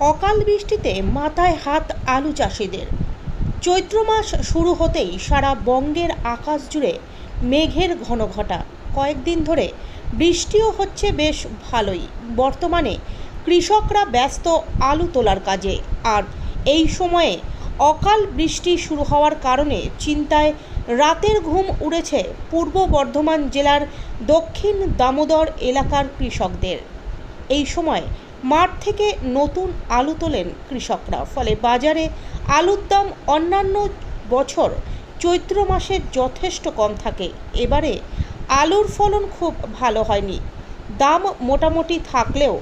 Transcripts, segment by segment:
অকাল বৃষ্টিতে মাথায় হাত আলু চাষিদের। চৈত্র মাস শুরু হতেই সারা বঙ্গের আকাশ জুড়ে মেঘের ঘনঘটা কয়েকদিন ধরে বৃষ্টিও হচ্ছে বেশ ভালোই। বর্তমানে কৃষকরা ব্যস্ত আলু তোলার কাজে। আর এই সময়ে অকাল বৃষ্টি শুরু হওয়ার কারণে চিন্তায় রাতের ঘুম উড়েছে পূর্ব বর্ধমান জেলার দক্ষিণ দামোদর এলাকার কৃষকদের। এই সময় মাঠ থেকে নতুন আলু তোলেন কৃষকরা। ফলে বাজারে আলুর দাম অন্যান্য বছর চৈত্র মাসে যথেষ্ট কম থাকে। এবারে আলুর ফলন খুব ভালো হয়নি। দাম মোটামুটি থাকলেও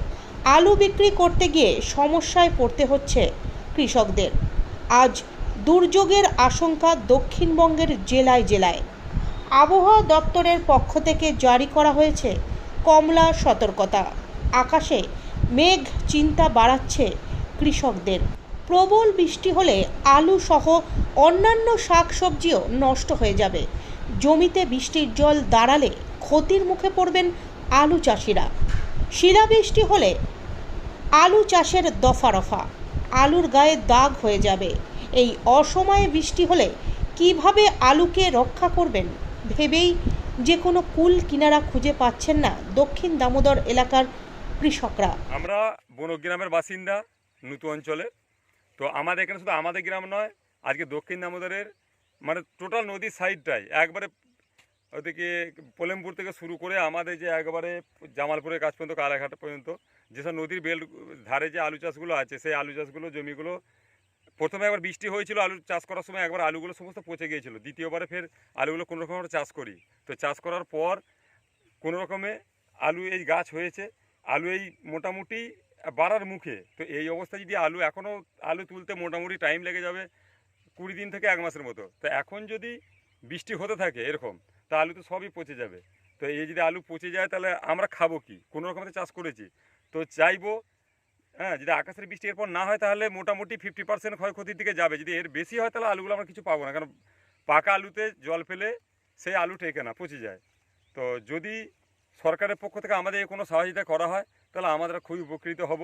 আলু বিক্রি করতে গিয়ে সমস্যায় পড়তে হচ্ছে কৃষকদের। আজ দুর্যোগের আশঙ্কা দক্ষিণবঙ্গের জেলায় জেলায়। আবহাওয়া দপ্তরের পক্ষ থেকে জারি করা হয়েছে কমলা সতর্কতা। আকাশে মেঘ চিন্তা বাড়াচ্ছে কৃষকদের। প্রবল বৃষ্টি হলে আলু সহ অন্যান্য শাকসবজিও নষ্ট হয়ে যাবে। জমিতে বৃষ্টির জল দাঁড়ালে ক্ষতির মুখে পড়বেন আলু চাষিরা। শিলাবৃষ্টি হলে আলু চাষের দফা রফা আলুর গায়ে দাগ হয়ে যাবে। এই অসময়ে বৃষ্টি হলে কীভাবে আলুকে রক্ষা করবেন ভেবেই যে কোনো কুল কিনারা খুঁজে পাচ্ছেন না দক্ষিণ দামোদর এলাকার কৃষকরা। আমরা বনগ্রামের বাসিন্দা নূতন অঞ্চলে। তো আমাদের এখানে শুধু আমাদের গ্রাম নয়, আজকে দক্ষিণ দামোদরের মানে টোটাল নদীর সাইডটাই। একবারে ওদিকে পোলেমপুর থেকে শুরু করে আমাদের যে একবারে জামালপুরের কাছ পর্যন্ত, কালাঘাট পর্যন্ত, যেসব নদীর বেল ধারে যে আলু চাষগুলো আছে, সেই আলু চাষগুলো, জমিগুলো, প্রথমে একবার বৃষ্টি হয়েছিল, আলু চাষ করার সময় একবার আলুগুলো সমস্ত পচে গিয়েছিল। দ্বিতীয়বারে ফের আলুগুলো কোনো রকম আমরা চাষ করি। তো চাষ করার পর কোনো রকমে আলু এই গাছ হয়েছে আলু এই মোটামুটি বাড়ার মুখে। তো এই অবস্থায় যদি আলু এখনও আলু তুলতে মোটামুটি টাইম লেগে যাবে কুড়ি দিন থেকে এক মাসের মতো। তো এখন যদি বৃষ্টি হতে থাকে এরকম, তা আলু তো সবই পচে যাবে। তো এই যদি আলু পচে যায় তাহলে আমরা খাব কি? কোনো রকমে চাষ করেছি। তো চাইব হ্যাঁ যদি আকাশের বৃষ্টি এরপর না হয় তাহলে মোটামুটি ফিফটি পার্সেন্ট ক্ষয়ক্ষতির দিকে যাবে। যদি এর বেশি হয় তাহলে আলুগুলো আমরা কিছু পাবো না। কারণ পাকা আলুতে জল ফেলে সেই আলু টেকে না, পচে যায়। তো যদি সরকারের পক্ষ থেকে আমাদের কোনো সহযোগিতা করা হয় তাহলে আমরা খুবই উপকৃত হব।